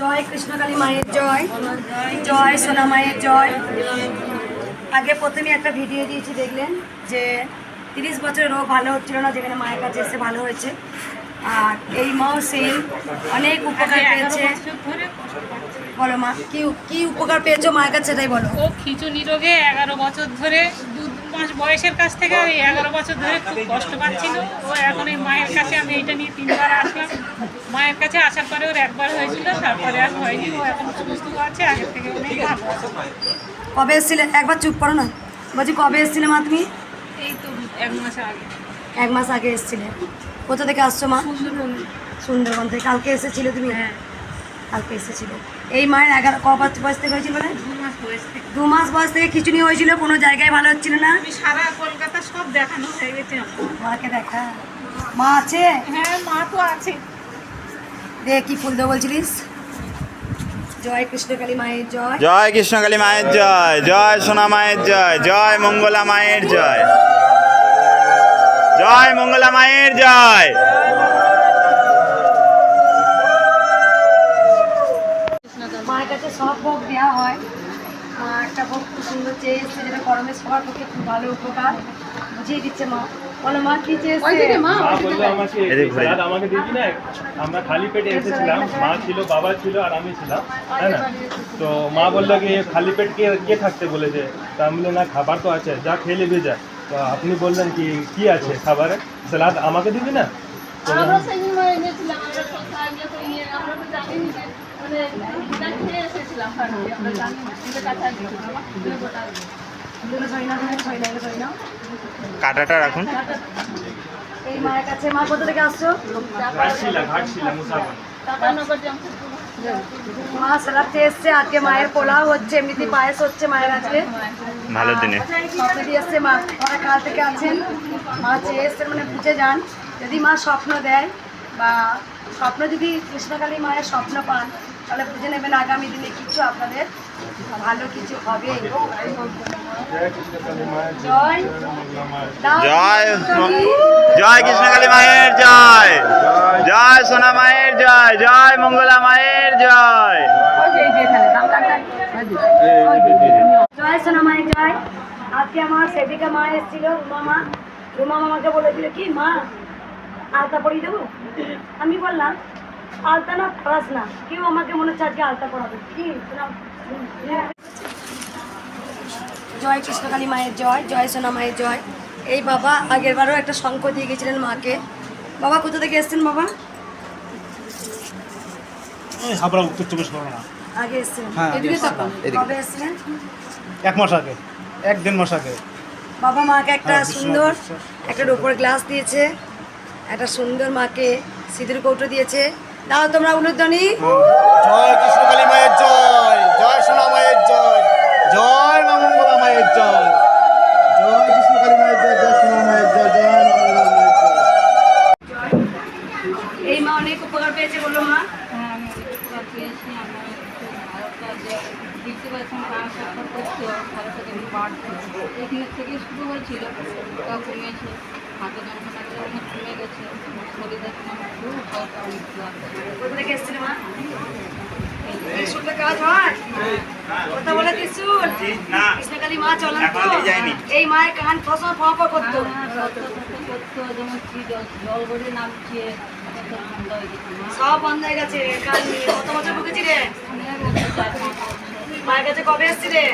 জয় কৃষ্ণকালী মায়ের জয় জয় সোনা মায়ের জয়। আগে প্রথমে একটা ভিডিও দিয়েছি দেখলেন যে তিরিশ বছরের রোগ ভালো হচ্ছিল না যেখানে মায়ের কাছে এসে ভালো হয়েছে। আর এই মাও সেম অনেক উপকার পেয়েছে। বলো মা কি কি উপকার পেয়েছ মায়ের কাছে সেটাই বলো। ও খিচুনি রোগে এগারো বছর ধরে মাস বয়সের কাছ থেকে ওই এগারো বছর ধরে খুব কষ্ট পাচ্ছিল। ও এখন এই মায়ের কাছে আমি এইটা নিয়ে তিনবার আসলাম। মায়ের কাছে আসার পরে ওর একবার হয়েছিল তারপরে আর হয়নি। ও এখন সুস্থ আছে আগের থেকে অনেক ভালো। কবে এসেছিলে? একবার চুপ করো না। বলছি কবে এসেছিলে মা তুমি? এই তো এক মাস আগে। এক মাস আগে এসেছিলে। কোথা থেকে আসছো মা? সুন্দরবন। সুন্দরবন থেকে। কালকে এসেছিলে তুমি? হ্যাঁ। কালকে এসেছিলে। এই মায়ের এগারো ক বছর বয়স থেকে হয়েছিল বলে দু মাস বয়স থেকে দু মাস বয়স থেকে খিচুনি হয়েছিল কোনো জায়গায় ভালো হচ্ছিল না। আমি সারা কলকাতা সব দেখানো হয়ে গেছে মাকে দেখা। মা আছে? হ্যাঁ মা তো আছে। দে কি ফুল দেবো বলছিলিস? জয় কৃষ্ণকালী মায়ের জয়। জয় কৃষ্ণকালী মায়ের জয় জয় সোনা মায়ের জয় জয় মঙ্গলা মায়ের জয়। জয় মঙ্গলা মায়ের জয়। মায়ের কাছে সব ভোগ দেওয়া হয়। একটা ভোগ খুব সুন্দর চেয়ে এসছে যেটা গরমে সবার পক্ষে খুব ভালো উপকার। বুঝিয়ে দিচ্ছে মা। বলো মা কি মা আমাকে দিবি না আমরা খালি পেটে এসেছিলাম মা ছিল বাবা ছিল আর আমি ছিলাম তাই না? তো মা বলল কি খালি পেট কে কে থাকতে বলেছে? তা আমি না খাবার তো আছে যা খেয়ে নেবে যা। তো আপনি বললেন কি কি আছে খাবারে? স্যালাড আমাকে দিবি না তো আমরা সেই সময় এনেছিলাম আমরা সব সাহায্য করে নিয়ে আমরা তো জানিনি যে মানে খেয়ে এসেছিলাম আমরা জানি না না কাটাটা রাখুন। এই মায়ের কাছে মা কোথা থেকে আসছো? মা স্যালাড চেয়ে এসছে আজকে মায়ের পোলাও হচ্ছে এমনিতে পায়েস হচ্ছে মায়ের আজকে। ভালো দিনে। স্বপ্ন দিয়ে এসছে মা ওরা কাল থেকে আছেন। মা চেয়ে এসছেন মানে বুঝে যান। যদি মা স্বপ্ন দেয় বা স্বপ্ন যদি কৃষ্ণকালী মায়ের স্বপ্ন পান তাহলে বুঝে নেবেন আগামী দিনে কিছু আপনাদের ভালো কিছু হবে জয়। জয় মায়ের জয় কৃষ্ণকালী। জয় কৃষ্ণকালী মায়ের জয়। জয়। সোনা মায়ের জয়। জয় মঙ্গলা মায়ের জয়। জয় সোনা মায়ের জয়। আজকে আমার সেবিকা মা এসেছিল রুমা মা। রুমা মামাকে বলেছিল কি মা আলতা পরিয়ে দেবো? আমি বললাম আলতা না পড়াস না। কেউ আমাকে মনে হচ্ছে আজকে আলতা পড়াবে কি? জয় কৃষ্ণকালী মায়ের জয় জয় সোনা মায়ের জয়। এই বাবা আগের বারও একটা শঙ্খ দিয়ে গেছিলেন মাকে। বাবা কোথা থেকে এসছেন বাবা? হাবড়া উত্তর চব্বিশ পরগনা। আগে হ্যাঁ, এদিকে। কবে এসছিলেন? এক মাস আগে। এক দেড় মাস আগে। বাবা মাকে একটা হ্যাঁ, সুন্দর একটা রূপোর গ্লাস দিয়েছে। একটা সুন্দর মাকে সিঁদুর কৌটো দিয়েছে। দাও তোমরা উলুধ্বনি। জয় কৃষ্ণকালী মায়ের জয়। জয় সোনা মায়ের জয়। জয় মা মঙ্গলা মায়ের জয়। জয় কৃষ্ণকালী মায়ের জয় জয় সোনা মায়ের জয় জয় মা মঙ্গলা মায়ের জয়। এই মা অনেক উপকার পেয়েছে বলো মা। হ্যাঁ আমি অনেক উপকার পেয়েছি। আমার দেখতে পাচ্ছেন করছে সাথে এখানে থেকে শুরু হয়েছিল কমেছে হাতে যন্ত্রণাটা অনেক কমে গেছে। হয়। এই মায়ের কান ফসল ফ ফ করতো হ্যাঁ, সব বন্ধ হয়ে গেছে মা সব বন্ধ হয়ে গেছে কান কত বছর ভুগেছি রে। মায়ের কাছে কবে এসছি রে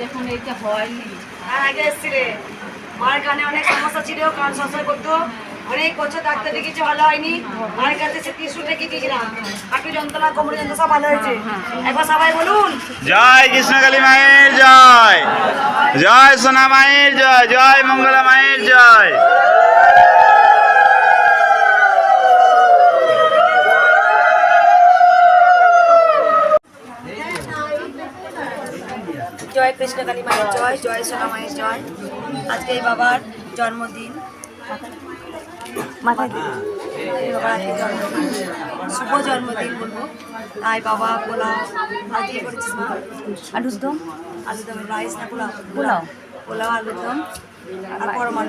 যখন এইটা হয়নি আর আগে এসছি রে মায়ের কানে অনেক সমস্যা ছিল কান সঞ্চয় করতো অনেক বছর ডাক্তার দেখিয়েছে ভালো হয়নি। মায়ের কাছে সে ত্রিশুল রেখে দিয়েছিলাম। হাঁটু যন্ত্রণা কোমরে যন্ত্রণা সব ভালো হয়েছে। একবার সবাই বলুন। জয় কৃষ্ণকালী মায়ের জয়। জয় সোনা মায়ের জয় জয় মঙ্গলা মায়ের জয়। জয় কৃষ্ণকালী মায়ের জয় জয় সোনা মায়ের জয়। আজকে এই বাবার জন্মদিন। মাথায় দিল শুভ জন্মদিন বলব। তাই বাবা পোলাও আজ করেছিস মা আলুর দম আলুর দমের রাইস না পোলাও? পোলাও। পোলাও আলুর দম আর পরমান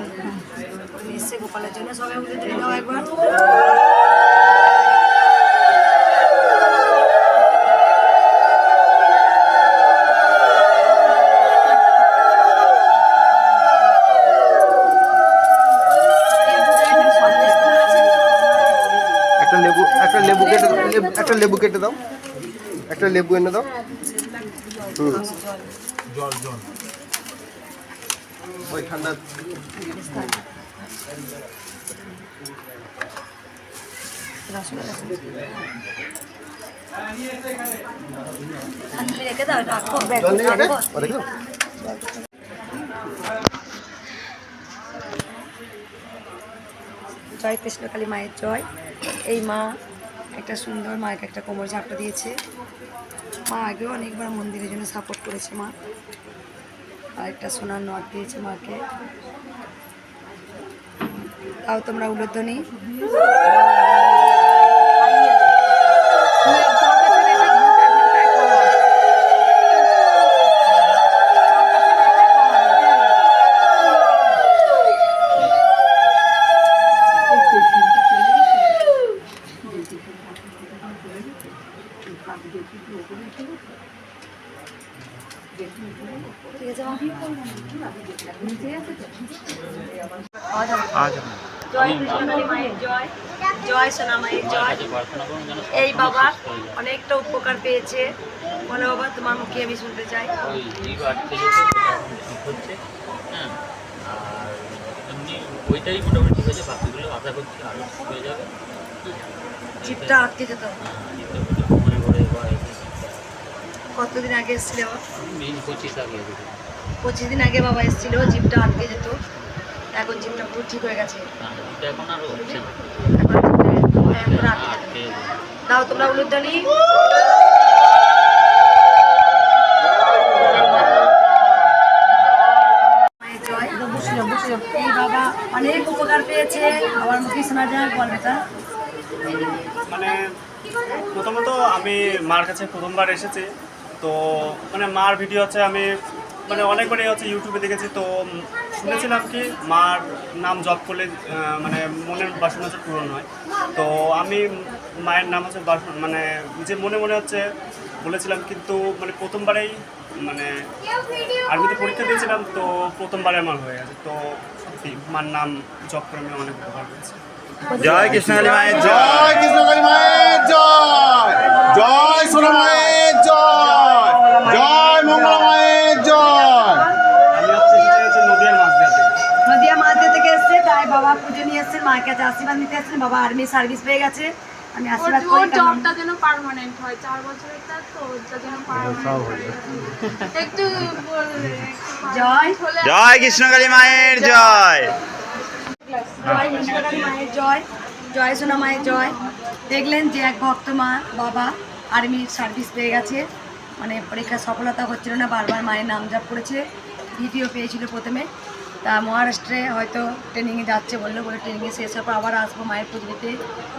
এসছে গোপালের জন্য সবাই দাও একবার। একটা লেবু কেটে দাও একটা লেবু এনে দাও হুম জল জল ওই ঠান্ডা রেখে দাও? রাখো। জয় কৃষ্ণকালী মায়ের জয় এই মা একটা সুন্দর মাকে একটা কোমর ঝাঁপটা দিয়েছে। মা আগেও অনেকবার মন্দিরের জন্য সাপোর্ট করেছে মা। আর একটা সোনার নট দিয়েছে মাকে। তাও তোমরা উলোধ্বনি এই বাবা অনেকটা উপকার পেয়েছে। বলে বাবা, তোমার মুখে আমি শুনতে চাই। আর ওইটাই মোটামুটি ঠিক আছে বাকিগুলো আশা করছি আরও ঠিক হয়ে যাবে। জিপটা আটকে যেত। কতদিন আগে এসেছিল? পঁচিশ দিন আগে বাবা এসেছিল, জিপটা আটকে যেত। এখন জিপটা পুরো ঠিক হয়ে গেছে। দাও তোমরা জয়। এই বাবা অনেক উপকার পেয়েছে। আমার মুখে শোনা যায় বল বেটা মানে প্রথমত আমি মার কাছে প্রথমবার এসেছি। তো মানে মার ভিডিও হচ্ছে আমি মানে অনেকবারই হচ্ছে ইউটিউবে দেখেছি। তো শুনেছিলাম কি, মার নাম জপ করলে মানে মনের বাসনা হচ্ছে পূরণ হয়। তো আমি মায়ের নাম হচ্ছে বাসন- মানে যে মনে মনে হচ্ছে, বলেছিলাম কিন্তু মানে প্রথমবারেই মানে আর্মিতে পরীক্ষা দিয়েছিলাম, তো প্রথমবারে আমার হয়ে গেছে। তো সত্যি, মার নাম জপ করে আমি অনেক উপকার পেয়েছি। জয় কৃষ্ণকালী মায়ের জয়। জয় কৃষ্ণকালী মায়ের জয়। জয় সোনা মায়ের জয়। জয় মঙ্গলা মায়ের জয়। নদীয়ার মাছ দেওয়া থেকে। নদিয়া মাঝে থেকে এসছে তাই বাবা পুজো নিয়ে এসছেন মায়ের কাছে আশীর্বাদ নিতে এসছেন বাবা আর্মি সার্ভিস পেয়ে গেছে। আমি আশীর্বাদ করি জবটা যেন পার্মানেন্ট হয় চার বছরের কাজ তো ওটা যেন পার্মানেন্ট একটু জয়। জয় কৃষ্ণকালী মায়ের জয়। জয় মায়ের জয় জয় সোনা মায়ের জয়। দেখলেন যে এক ভক্ত মা, বাবা, আর্মির সার্ভিস পেয়ে গেছে। মানে পরীক্ষা সফলতা হচ্ছিল না, বারবার মায়ের নাম জাপ করেছে। ভিডিও পেয়েছিল প্রথমে। তা মহারাষ্ট্রে হয়তো ট্রেনিংয়ে যাচ্ছে বলল, বলে ট্রেনিংয়ে শেষ হওয়ার পর আবার আসব মায়ের পুজো দিতে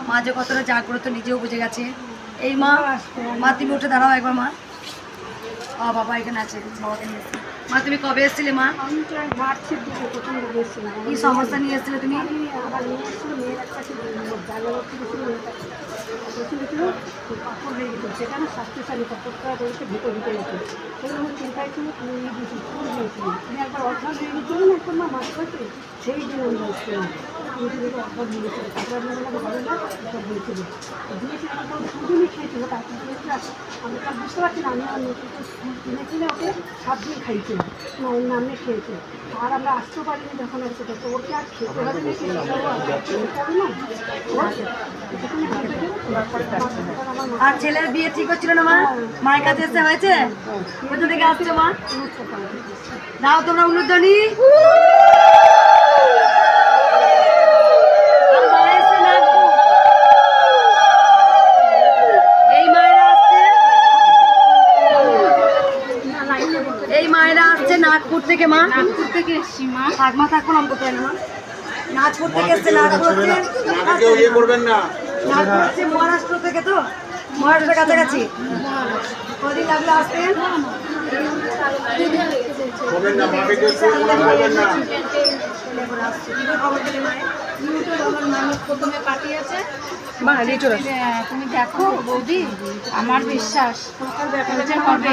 মা যে কতটা জাগ্রত নিজেও বুঝে গেছে। এই মা মা উঠে দাঁড়াও একবার মা। বাবা এখানে আছে বাবাকে। মা তুমি কবে এসেছিলে মা? কি সমস্যা নিয়ে এসেছিলে তুমি? সেখানে স্বাস্থ্যশালী কাপড়টা রয়েছে ভিতরে ভিতরে গেছে। আমার চিন্তায় ছিল তুমি একবার অর্থাৎ একবার মাছ সেই দিন আমি বুঝতে পারছি না আমি ওকে খেয়েছে আর আমরা আসতেও পারিনি যখন ওকে আর খেতে না আর ছেলের বিয়ে ঠিক হচ্ছিল না মা? মায়ের কাছে এসে হয়েছে? কোথা থেকে আসছো মা? দাও তোমরা উলুধ্বনি আর মায়ের এসে নাচবো। এই মায়েরা আসছে এই মায়েরা আসছে নাগপুর থেকে মা। নাগপুর থেকে এসছি মা। থাক থাকুন থাক কোথায় না মা। নাগপুর থেকে এসছে নাগপুর থেকে কেউ ইয়ে করবেন না। নাগপুর হচ্ছে মহারাষ্ট্র থেকে তো মহারাষ্ট্রের কাছাকাছি। কদিন লাগল আসতে? তুমি দেখো বৌদি আমার বিশ্বাস হবে।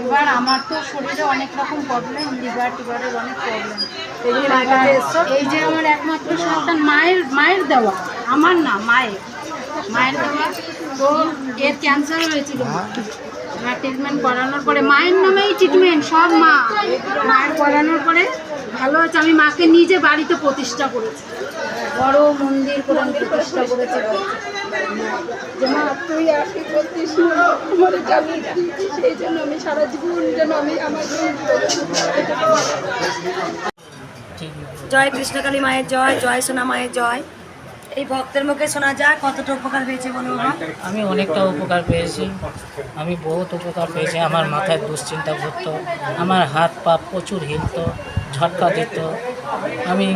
এবার আমার তো শরীরে অনেক রকম প্রবলেম লিভার টিভারের অনেক প্রবলেম এই যে আমার একমাত্র সন্তান মায়ের মায়ের দেওয়া আমার না মায়ের। মায়ের দেওয়া তো এর ক্যান্সার হয়েছিল। মা ট্রিটমেন্ট করানোর পরে মায়ের নামেই ট্রিটমেন্ট সব মা। মায়ের করানোর পরে ভালো হচ্ছে আমি মাকে নিজে বাড়িতে প্রতিষ্ঠা করেছি। বড় মন্দির করে প্রতিষ্ঠা করেছি। যে মা তুই আশি করতিস আমার জানি সেই জন্য আমি সারা জীবন যেন আমি আমার জয় কৃষ্ণকালী মায়ের জয় জয় সোনা মায়ের জয়। এই ভক্তের মুখে শোনা যায় কতটা উপকার পেয়েছে বলো আমি অনেকটা উপকার পেয়েছি। আমি বহুত উপকার পেয়েছি। আমার মাথায় দুশ্চিন্তা ঘুরতো। আমার হাত পা প্রচুর হিলত, ঝটকা দিত। আমি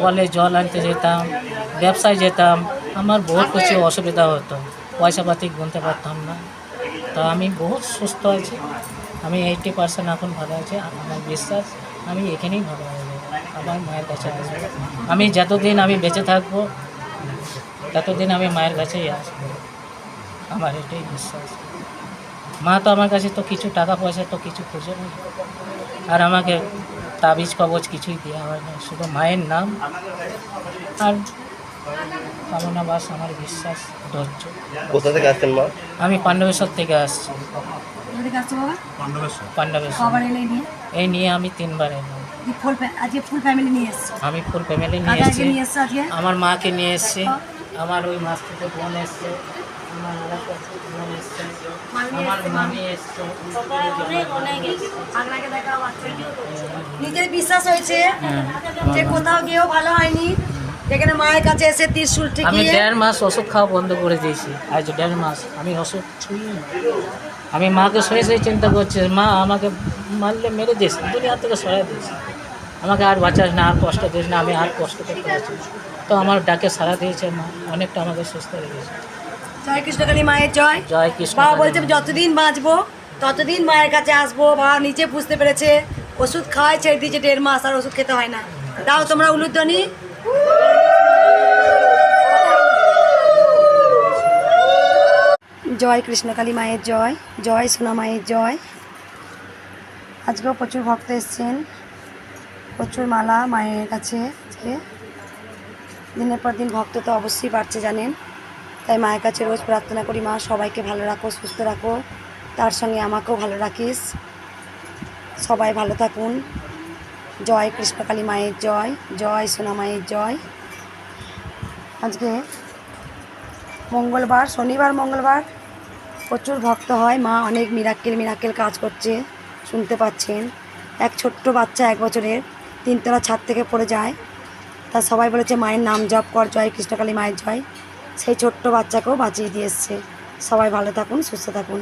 কলে জল আনতে যেতাম, ব্যবসায় যেতাম। আমার বহুত কিছু অসুবিধা হতো। পয়সাপাতি গুনতে পারতাম না। তো আমি বহুত সুস্থ আছি। আমি এইটি পার্সেন্ট এখন ভালো আছি। আমার বিশ্বাস, আমি এখানেই ভালো হয়ে আমার মায়ের কাছে আমি যতদিন আমি বেঁচে থাকব ততদিন আমি মায়ের কাছেই আসব। আমার এটাই বিশ্বাস। মা তো আমার কাছে তো কিছু টাকা পয়সা তো কিছু খুঁজে নেই। আর আমাকে তাবিজ কবজ কিছুই দেওয়া হয় না। শুধু মায়ের নাম আর কামনা বাস আমার বিশ্বাস ধৈর্য। কোথা থেকে আসছেন মা? আমি পাণ্ডবেশ্বর থেকে আসছি। পাণ্ডবেশ্বর। এই নিয়ে? আমি তিনবার এলাম। এই ফুল ফ্যা- আজকে ফুল ফ্যামিলি নিয়ে এসছো? আমি ফুল ফ্যামিলি নিয়ে এসেছি। আমার মাকে নিয়ে এসেছি। আমার ওই মাছ থেকে বোন এসছে আমার আরেকটা বোন এসছে আমার মামি। এসছে। আপনাকে দেখা বাচ্চাকে নিজের বিশ্বাস হয়েছে হ্যাঁ, যে কোথাও গিয়েও ভালো হয়নি। যেখানে মায়ের কাছে এসে ত্রিশুল আমি ঠেকিয়ে দেড় মাস ওষুধ খাওয়া বন্ধ করে দিয়েছি। আজ দেড় মাস। আমি ওষুধ ছুঁই আমি মাকে শুয়ে শুয়ে চিন্তা করছি মা আমাকে মারলে মেরে দিস দুনিয়া থেকে সরাই দিস। আমাকে আর বাঁচাস না আর কষ্ট দিস না আমি আর কষ্ট করতে পারছি না। তো আমার ডাকে সারা দিয়েছে মা। অনেকটা আমাকে সুস্থ রেখেছে। জয় কৃষ্ণকালী মায়ের জয়। জয় কৃষ্ণ বাবা বলছে যতদিন বাঁচবো ততদিন মায়ের কাছে আসব। বাবা নিচে বুঝতে পেরেছে। ওষুধ খাওয়াই ছেড়ে দিয়েছে দেড় মাস আর ওষুধ খেতে হয় না। দাও তোমরা উলুধ্বনি। জয় কৃষ্ণকালী মায়ের জয় জয় সোনা মায়ের জয়। আজকেও প্রচুর ভক্ত এসছেন। প্রচুর মালা মায়ের কাছে। আজকে দিনের পর দিন ভক্ত তো অবশ্যই বাড়ছে, জানেন? তাই মায়ের কাছে রোজ প্রার্থনা করি, মা, সবাইকে ভালো রাখো, সুস্থ রাখো। তার সঙ্গে আমাকেও ভালো রাখিস। সবাই ভালো থাকুন। জয় কৃষ্ণকালী মায়ের জয় জয় সোনা মায়ের জয়। আজকে মঙ্গলবার, শনিবার, মঙ্গলবার প্রচুর ভক্ত হয়। মা অনেক মিরাক্কেল মিরাক্কেল কাজ করছে, শুনতে পাচ্ছেন। এক ছোট্ট বাচ্চা এক বছরের, তিনতলা ছাদ থেকে পড়ে যায়। তা সবাই বলেছে, মায়ের নাম জপ কর, জয় কৃষ্ণকালী মায়ের জয়। সেই ছোট্ট বাচ্চাকেও বাঁচিয়ে দিয়ে এসছে। সবাই ভালো থাকুন, সুস্থ থাকুন।